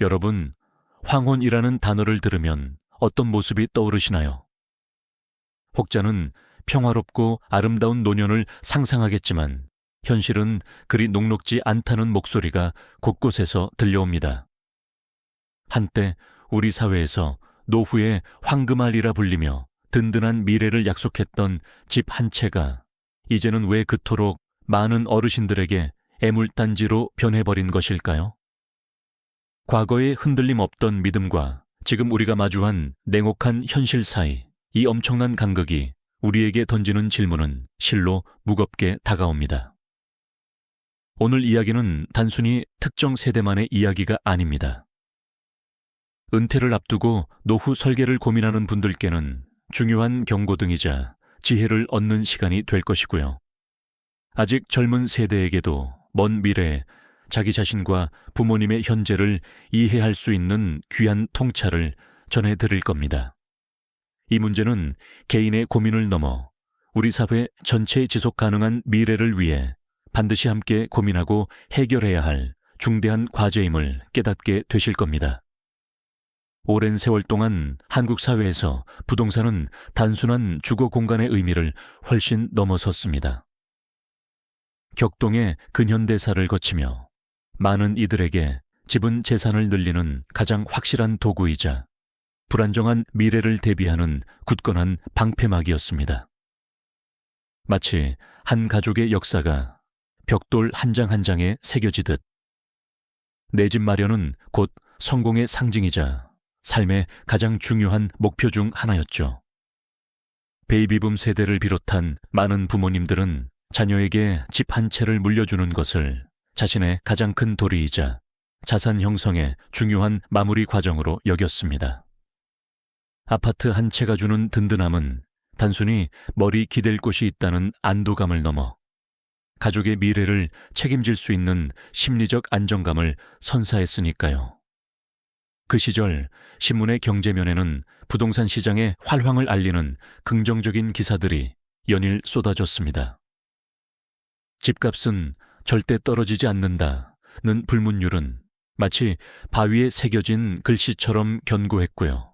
여러분, 황혼이라는 단어를 들으면 어떤 모습이 떠오르시나요? 혹자는 평화롭고 아름다운 노년을 상상하겠지만 현실은 그리 녹록지 않다는 목소리가 곳곳에서 들려옵니다. 한때 우리 사회에서 노후의 황금알이라 불리며 든든한 미래를 약속했던 집 한 채가 이제는 왜 그토록 많은 어르신들에게 애물단지로 변해버린 것일까요? 과거의 흔들림 없던 믿음과 지금 우리가 마주한 냉혹한 현실 사이 이 엄청난 간극이 우리에게 던지는 질문은 실로 무겁게 다가옵니다. 오늘 이야기는 단순히 특정 세대만의 이야기가 아닙니다. 은퇴를 앞두고 노후 설계를 고민하는 분들께는 중요한 경고등이자 지혜를 얻는 시간이 될 것이고요. 아직 젊은 세대에게도 먼 미래에 자기 자신과 부모님의 현재를 이해할 수 있는 귀한 통찰을 전해 드릴 겁니다. 이 문제는 개인의 고민을 넘어 우리 사회 전체의 지속 가능한 미래를 위해 반드시 함께 고민하고 해결해야 할 중대한 과제임을 깨닫게 되실 겁니다. 오랜 세월 동안 한국 사회에서 부동산은 단순한 주거 공간의 의미를 훨씬 넘어섰습니다. 격동의 근현대사를 거치며 많은 이들에게 집은 재산을 늘리는 가장 확실한 도구이자 불안정한 미래를 대비하는 굳건한 방패막이었습니다. 마치 한 가족의 역사가 벽돌 한장한 장에 새겨지듯 내 집 마련은 곧 성공의 상징이자 삶의 가장 중요한 목표 중 하나였죠. 베이비붐 세대를 비롯한 많은 부모님들은 자녀에게 집 한 채를 물려주는 것을 자신의 가장 큰 도리이자 자산 형성의 중요한 마무리 과정으로 여겼습니다. 아파트 한 채가 주는 든든함은 단순히 머리 기댈 곳이 있다는 안도감을 넘어 가족의 미래를 책임질 수 있는 심리적 안정감을 선사했으니까요. 그 시절 신문의 경제면에는 부동산 시장의 활황을 알리는 긍정적인 기사들이 연일 쏟아졌습니다. 집값은 절대 떨어지지 않는다는 불문율은 마치 바위에 새겨진 글씨처럼 견고했고요.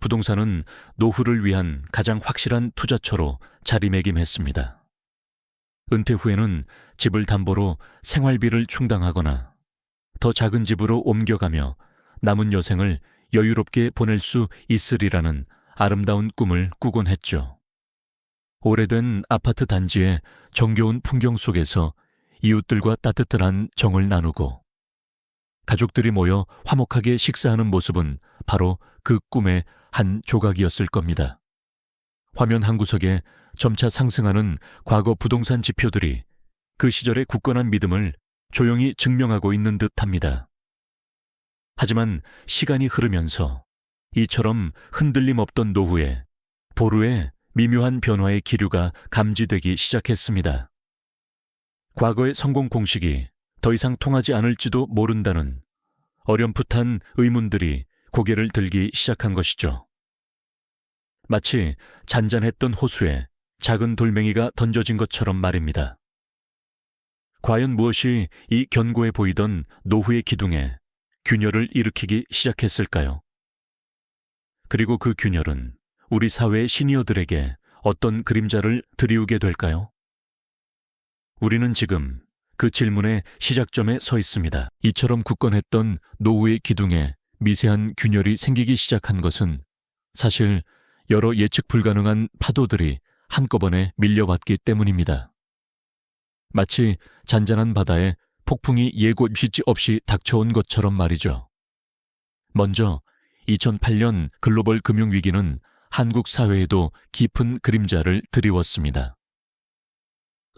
부동산은 노후를 위한 가장 확실한 투자처로 자리매김했습니다. 은퇴 후에는 집을 담보로 생활비를 충당하거나 더 작은 집으로 옮겨가며 남은 여생을 여유롭게 보낼 수 있으리라는 아름다운 꿈을 꾸곤 했죠. 오래된 아파트 단지의 정겨운 풍경 속에서 이웃들과 따뜻한 정을 나누고 가족들이 모여 화목하게 식사하는 모습은 바로 그 꿈의 한 조각이었을 겁니다. 화면 한 구석에 점차 상승하는 과거 부동산 지표들이 그 시절의 굳건한 믿음을 조용히 증명하고 있는 듯 합니다. 하지만 시간이 흐르면서 이처럼 흔들림 없던 노후에 보루의 미묘한 변화의 기류가 감지되기 시작했습니다. 과거의 성공 공식이 더 이상 통하지 않을지도 모른다는 어렴풋한 의문들이 고개를 들기 시작한 것이죠. 마치 잔잔했던 호수에 작은 돌멩이가 던져진 것처럼 말입니다. 과연 무엇이 이 견고해 보이던 노후의 기둥에 균열을 일으키기 시작했을까요? 그리고 그 균열은 우리 사회의 시니어들에게 어떤 그림자를 드리우게 될까요? 우리는 지금 그 질문의 시작점에 서 있습니다. 이처럼 굳건했던 노후의 기둥에 미세한 균열이 생기기 시작한 것은 사실 여러 예측 불가능한 파도들이 한꺼번에 밀려왔기 때문입니다. 마치 잔잔한 바다에 폭풍이 예고 입시지 없이 닥쳐온 것처럼 말이죠. 먼저 2008년 글로벌 금융위기는 한국 사회에도 깊은 그림자를 드리웠습니다.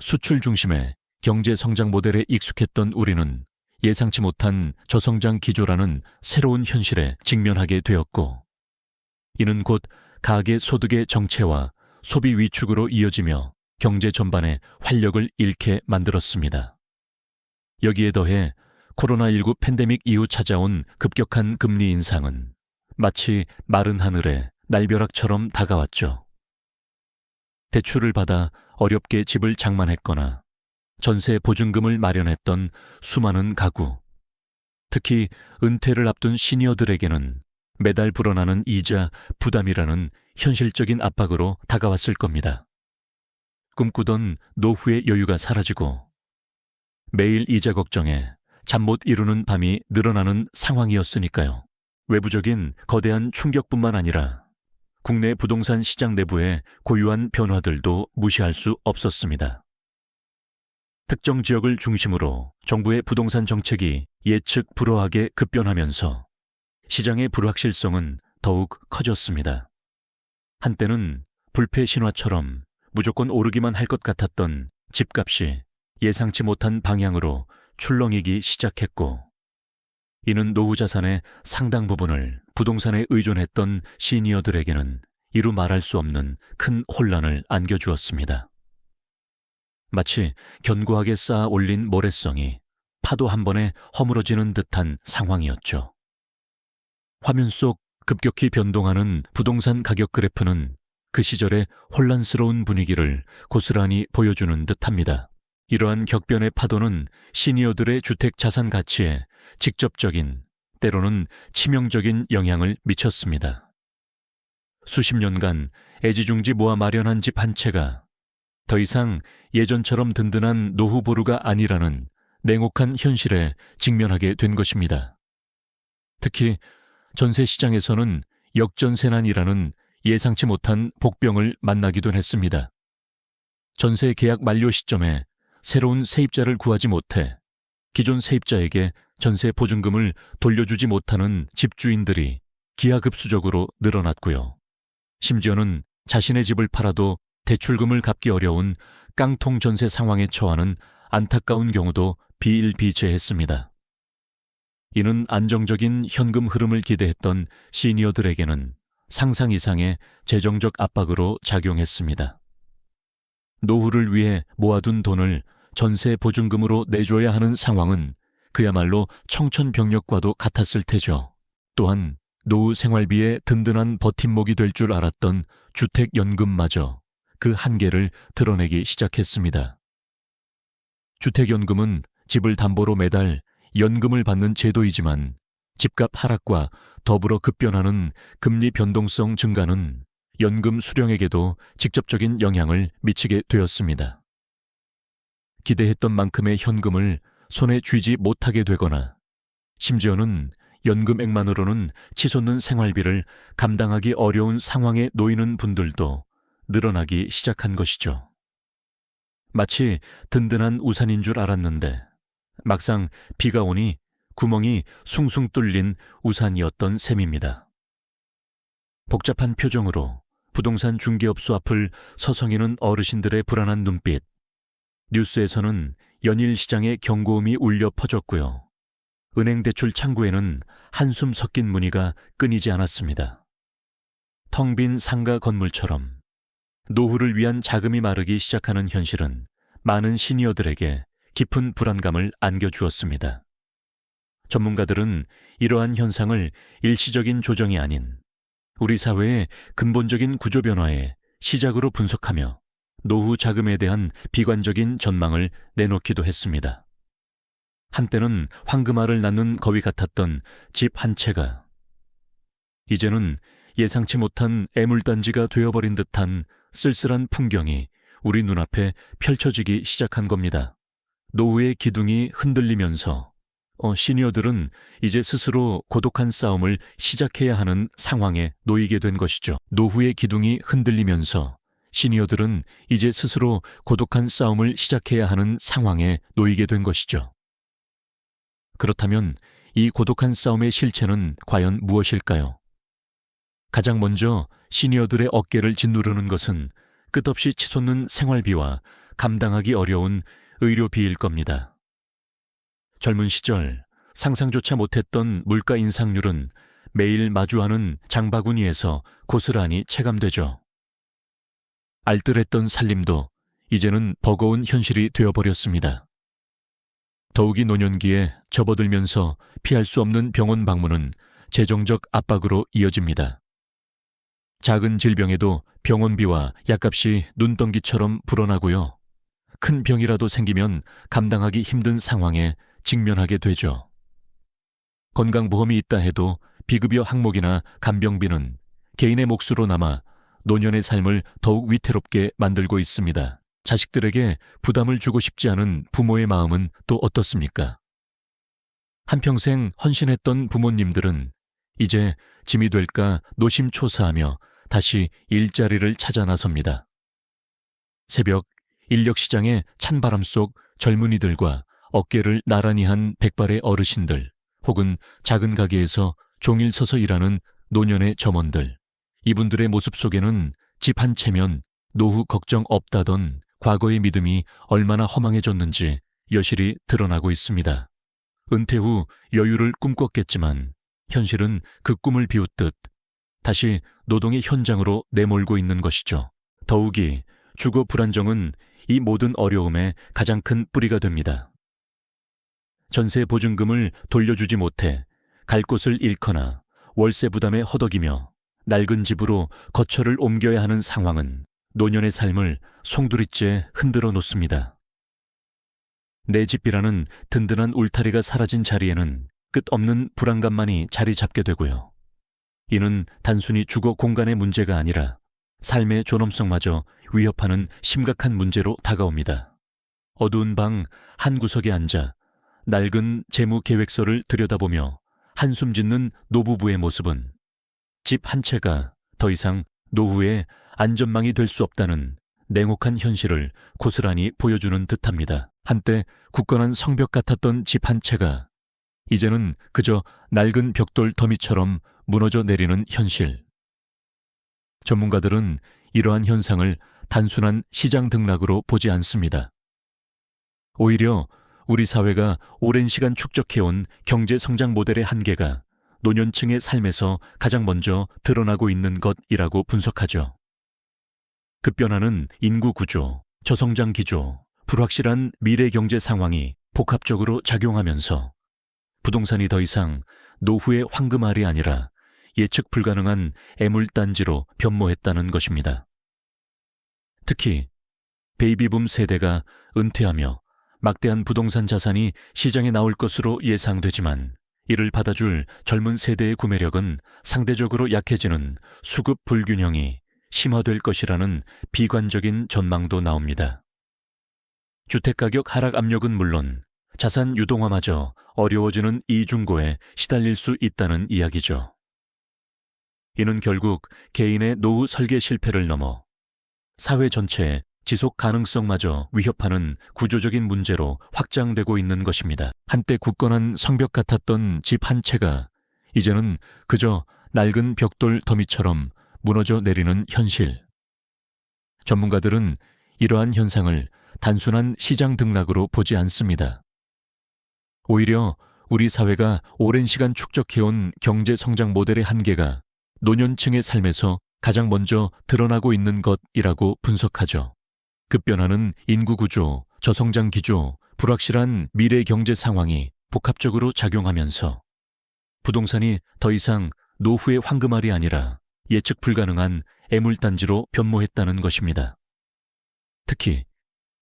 수출 중심의 경제 성장 모델에 익숙했던 우리는 예상치 못한 저성장 기조라는 새로운 현실에 직면하게 되었고, 이는 곧 가계 소득의 정체와 소비 위축으로 이어지며 경제 전반에 활력을 잃게 만들었습니다. 여기에 더해 코로나19 팬데믹 이후 찾아온 급격한 금리 인상은 마치 마른 하늘에 날벼락처럼 다가왔죠. 대출을 받아 어렵게 집을 장만했거나 전세 보증금을 마련했던 수많은 가구, 특히 은퇴를 앞둔 시니어들에게는 매달 불어나는 이자, 부담이라는 현실적인 압박으로 다가왔을 겁니다. 꿈꾸던 노후의 여유가 사라지고 매일 이자 걱정에 잠 못 이루는 밤이 늘어나는 상황이었으니까요. 외부적인 거대한 충격뿐만 아니라 국내 부동산 시장 내부의 고유한 변화들도 무시할 수 없었습니다. 특정 지역을 중심으로 정부의 부동산 정책이 예측 불허하게 급변하면서 시장의 불확실성은 더욱 커졌습니다. 한때는 불패 신화처럼 무조건 오르기만 할 것 같았던 집값이 예상치 못한 방향으로 출렁이기 시작했고, 이는 노후 자산의 상당 부분을 부동산에 의존했던 시니어들에게는 이루 말할 수 없는 큰 혼란을 안겨주었습니다. 마치 견고하게 쌓아 올린 모래성이 파도 한 번에 허물어지는 듯한 상황이었죠. 화면 속 급격히 변동하는 부동산 가격 그래프는 그 시절의 혼란스러운 분위기를 고스란히 보여주는 듯 합니다. 이러한 격변의 파도는 시니어들의 주택 자산 가치에 직접적인, 때로는 치명적인 영향을 미쳤습니다. 수십 년간 애지중지 모아 마련한 집 한 채가 더 이상 예전처럼 든든한 노후 보루가 아니라는 냉혹한 현실에 직면하게 된 것입니다. 특히 전세 시장에서는 역전세난이라는 예상치 못한 복병을 만나기도 했습니다. 전세 계약 만료 시점에 새로운 세입자를 구하지 못해 기존 세입자에게 전세 보증금을 돌려주지 못하는 집주인들이 기하급수적으로 늘어났고요. 심지어는 자신의 집을 팔아도 대출금을 갚기 어려운 깡통 전세 상황에 처하는 안타까운 경우도 비일비재했습니다. 이는 안정적인 현금 흐름을 기대했던 시니어들에게는 상상 이상의 재정적 압박으로 작용했습니다. 노후를 위해 모아둔 돈을 전세 보증금으로 내줘야 하는 상황은 그야말로 청천벽력과도 같았을 테죠. 또한 노후 생활비의 든든한 버팀목이 될 줄 알았던 주택연금마저 그 한계를 드러내기 시작했습니다. 주택연금은 집을 담보로 매달 연금을 받는 제도이지만 집값 하락과 더불어 급변하는 금리 변동성 증가는 연금 수령에게도 직접적인 영향을 미치게 되었습니다. 기대했던 만큼의 현금을 손에 쥐지 못하게 되거나 심지어는 연금액만으로는 치솟는 생활비를 감당하기 어려운 상황에 놓이는 분들도 늘어나기 시작한 것이죠. 마치 든든한 우산인 줄 알았는데 막상 비가 오니 구멍이 숭숭 뚫린 우산이었던 셈입니다. 복잡한 표정으로 부동산 중개업소 앞을 서성이는 어르신들의 불안한 눈빛. 뉴스에서는 연일 시장의 경고음이 울려 퍼졌고요. 은행 대출 창구에는 한숨 섞인 문의가 끊이지 않았습니다. 텅 빈 상가 건물처럼 노후를 위한 자금이 마르기 시작하는 현실은 많은 시니어들에게 깊은 불안감을 안겨주었습니다. 전문가들은 이러한 현상을 일시적인 조정이 아닌 우리 사회의 근본적인 구조 변화의 시작으로 분석하며 노후 자금에 대한 비관적인 전망을 내놓기도 했습니다. 한때는 황금알을 낳는 거위 같았던 집 한 채가 이제는 예상치 못한 애물단지가 되어버린 듯한 쓸쓸한 풍경이 우리 눈앞에 펼쳐지기 시작한 겁니다. 노후의 기둥이 흔들리면서 어, 시니어들은 이제 스스로 고독한 싸움을 시작해야 하는 상황에 놓이게 된 것이죠. 노후의 기둥이 흔들리면서 시니어들은 이제 스스로 고독한 싸움을 시작해야 하는 상황에 놓이게 된 것이죠. 그렇다면 이 고독한 싸움의 실체는 과연 무엇일까요? 가장 먼저 시니어들의 어깨를 짓누르는 것은 끝없이 치솟는 생활비와 감당하기 어려운 의료비일 겁니다. 젊은 시절 상상조차 못했던 물가 인상률은 매일 마주하는 장바구니에서 고스란히 체감되죠. 알뜰했던 살림도 이제는 버거운 현실이 되어버렸습니다. 더욱이 노년기에 접어들면서 피할 수 없는 병원 방문은 재정적 압박으로 이어집니다. 작은 질병에도 병원비와 약값이 눈덩이처럼 불어나고요. 큰 병이라도 생기면 감당하기 힘든 상황에 직면하게 되죠. 건강보험이 있다 해도 비급여 항목이나 간병비는 개인의 몫으로 남아 노년의 삶을 더욱 위태롭게 만들고 있습니다. 자식들에게 부담을 주고 싶지 않은 부모의 마음은 또 어떻습니까? 한평생 헌신했던 부모님들은 이제 짐이 될까 노심초사하며 다시 일자리를 찾아 나섭니다. 새벽 인력시장의 찬바람 속 젊은이들과 어깨를 나란히 한 백발의 어르신들, 혹은 작은 가게에서 종일 서서 일하는 노년의 점원들, 이분들의 모습 속에는 집 한 채면 노후 걱정 없다던 과거의 믿음이 얼마나 허망해졌는지 여실히 드러나고 있습니다. 은퇴 후 여유를 꿈꿨겠지만 현실은 그 꿈을 비웃듯 다시 노동의 현장으로 내몰고 있는 것이죠. 더욱이 주거 불안정은 이 모든 어려움의 가장 큰 뿌리가 됩니다. 전세 보증금을 돌려주지 못해 갈 곳을 잃거나 월세 부담에 허덕이며 낡은 집으로 거처를 옮겨야 하는 상황은 노년의 삶을 송두리째 흔들어 놓습니다. 내 집이라는 든든한 울타리가 사라진 자리에는 끝없는 불안감만이 자리 잡게 되고요. 이는 단순히 주거 공간의 문제가 아니라 삶의 존엄성마저 위협하는 심각한 문제로 다가옵니다. 어두운 방 한 구석에 앉아 낡은 재무 계획서를 들여다보며 한숨 짓는 노부부의 모습은 집 한 채가 더 이상 노후의 안전망이 될 수 없다는 냉혹한 현실을 고스란히 보여주는 듯합니다. 한때 굳건한 성벽 같았던 집 한 채가 이제는 그저 낡은 벽돌 더미처럼 무너져 내리는 현실. 전문가들은 이러한 현상을 단순한 시장 등락으로 보지 않습니다. 오히려 우리 사회가 오랜 시간 축적해온 경제 성장 모델의 한계가 노년층의 삶에서 가장 먼저 드러나고 있는 것이라고 분석하죠. 급변하는 인구 구조, 저성장 기조, 불확실한 미래 경제 상황이 복합적으로 작용하면서 부동산이 더 이상 노후의 황금알이 아니라 예측 불가능한 애물단지로 변모했다는 것입니다. 특히 베이비붐 세대가 은퇴하며 막대한 부동산 자산이 시장에 나올 것으로 예상되지만 이를 받아줄 젊은 세대의 구매력은 상대적으로 약해지는 수급 불균형이 심화될 것이라는 비관적인 전망도 나옵니다. 주택가격 하락 압력은 물론 자산 유동화마저 어려워지는 이중고에 시달릴 수 있다는 이야기죠. 이는 결국 개인의 노후 설계 실패를 넘어 사회 전체의 지속 가능성마저 위협하는 구조적인 문제로 확장되고 있는 것입니다. 한때 굳건한 성벽 같았던 집 한 채가 이제는 그저 낡은 벽돌 더미처럼 무너져 내리는 현실. 전문가들은 이러한 현상을 단순한 시장 등락으로 보지 않습니다. 오히려 우리 사회가 오랜 시간 축적해온 경제 성장 모델의 한계가 노년층의 삶에서 가장 먼저 드러나고 있는 것이라고 분석하죠. 급변하는 인구 구조, 저성장 기조, 불확실한 미래 경제 상황이 복합적으로 작용하면서 부동산이 더 이상 노후의 황금알이 아니라 예측 불가능한 애물단지로 변모했다는 것입니다. 특히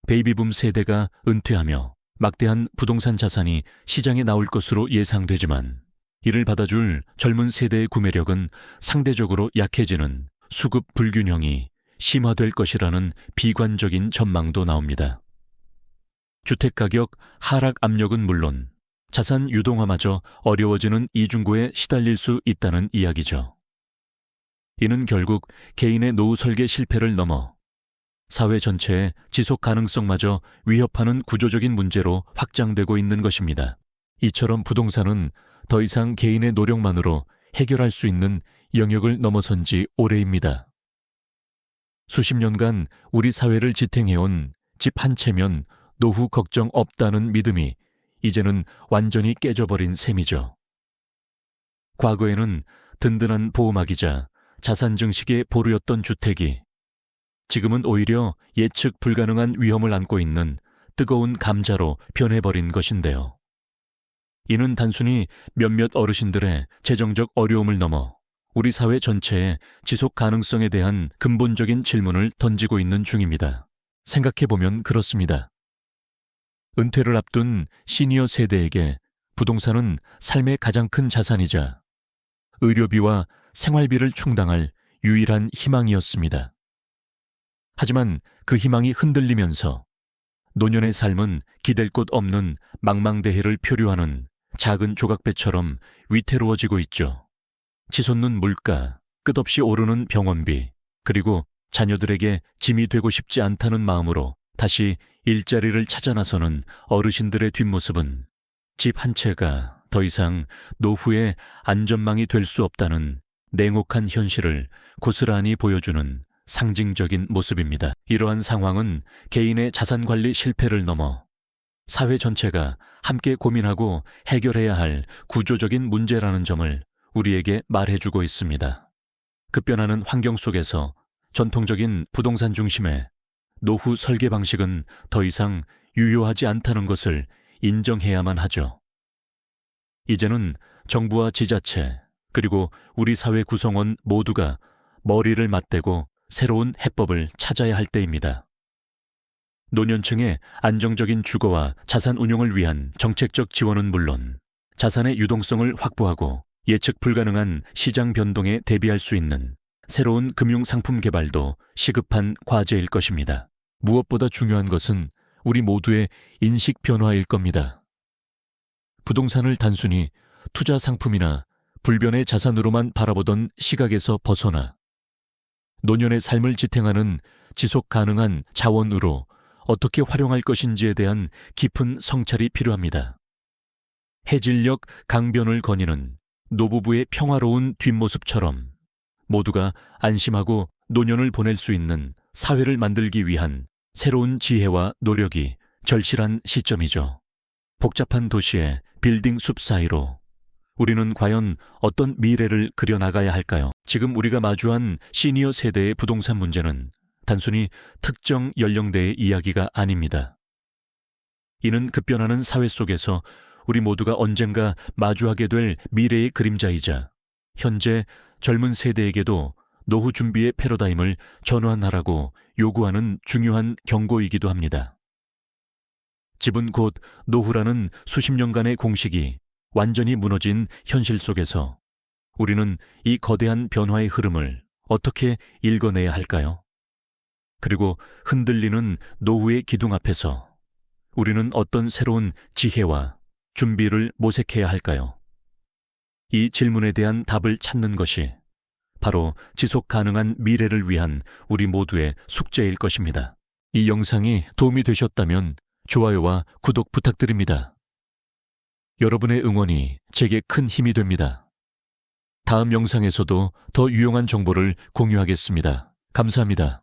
베이비붐 세대가 은퇴하며 막대한 부동산 자산이 시장에 나올 것으로 예상되지만 이를 받아줄 젊은 세대의 구매력은 상대적으로 약해지는 수급 불균형이 심화될 것이라는 비관적인 전망도 나옵니다. 주택가격 하락 압력은 물론 자산 유동화마저 어려워지는 이중고에 시달릴 수 있다는 이야기죠. 이는 결국 개인의 노후 설계 실패를 넘어 사회 전체의 지속 가능성마저 위협하는 구조적인 문제로 확장되고 있는 것입니다. 이처럼 부동산은 더 이상 개인의 노력만으로 해결할 수 있는 영역을 넘어선 지 오래입니다. 수십 년간 우리 사회를 지탱해온 집 한 채면 노후 걱정 없다는 믿음이 이제는 완전히 깨져버린 셈이죠. 과거에는 든든한 보호막이자 자산 증식의 보루였던 주택이 지금은 오히려 예측 불가능한 위험을 안고 있는 뜨거운 감자로 변해버린 것인데요. 이는 단순히 몇몇 어르신들의 재정적 어려움을 넘어 우리 사회 전체의 지속 가능성에 대한 근본적인 질문을 던지고 있는 중입니다. 생각해보면 그렇습니다. 은퇴를 앞둔 시니어 세대에게 부동산은 삶의 가장 큰 자산이자 의료비와 생활비를 충당할 유일한 희망이었습니다. 하지만 그 희망이 흔들리면서 노년의 삶은 기댈 곳 없는 망망대해를 표류하는 작은 조각배처럼 위태로워지고 있죠. 치솟는 물가, 끝없이 오르는 병원비, 그리고 자녀들에게 짐이 되고 싶지 않다는 마음으로 다시 일자리를 찾아 나서는 어르신들의 뒷모습은 집 한 채가 더 이상 노후의 안전망이 될 수 없다는 냉혹한 현실을 고스란히 보여주는 상징적인 모습입니다. 이러한 상황은 개인의 자산 관리 실패를 넘어 사회 전체가 함께 고민하고 해결해야 할 구조적인 문제라는 점을 우리에게 말해주고 있습니다. 급변하는 환경 속에서 전통적인 부동산 중심의 노후 설계 방식은 더 이상 유효하지 않다는 것을 인정해야만 하죠. 이제는 정부와 지자체, 그리고 우리 사회 구성원 모두가 머리를 맞대고 새로운 해법을 찾아야 할 때입니다. 노년층의 안정적인 주거와 자산 운용을 위한 정책적 지원은 물론 자산의 유동성을 확보하고 예측 불가능한 시장 변동에 대비할 수 있는 새로운 금융 상품 개발도 시급한 과제일 것입니다. 무엇보다 중요한 것은 우리 모두의 인식 변화일 겁니다. 부동산을 단순히 투자 상품이나 불변의 자산으로만 바라보던 시각에서 벗어나 노년의 삶을 지탱하는 지속 가능한 자원으로 어떻게 활용할 것인지에 대한 깊은 성찰이 필요합니다. 해질녘 강변을 거니는 노부부의 평화로운 뒷모습처럼 모두가 안심하고 노년을 보낼 수 있는 사회를 만들기 위한 새로운 지혜와 노력이 절실한 시점이죠. 복잡한 도시의 빌딩 숲 사이로 우리는 과연 어떤 미래를 그려나가야 할까요? 지금 우리가 마주한 시니어 세대의 부동산 문제는 단순히 특정 연령대의 이야기가 아닙니다. 이는 급변하는 사회 속에서 우리 모두가 언젠가 마주하게 될 미래의 그림자이자 현재 젊은 세대에게도 노후 준비의 패러다임을 전환하라고 요구하는 중요한 경고이기도 합니다. 집은 곧 노후라는 수십 년간의 공식이 완전히 무너진 현실 속에서 우리는 이 거대한 변화의 흐름을 어떻게 읽어내야 할까요? 그리고 흔들리는 노후의 기둥 앞에서 우리는 어떤 새로운 지혜와 준비를 모색해야 할까요? 이 질문에 대한 답을 찾는 것이 바로 지속 가능한 미래를 위한 우리 모두의 숙제일 것입니다. 이 영상이 도움이 되셨다면 좋아요와 구독 부탁드립니다. 여러분의 응원이 제게 큰 힘이 됩니다. 다음 영상에서도 더 유용한 정보를 공유하겠습니다. 감사합니다.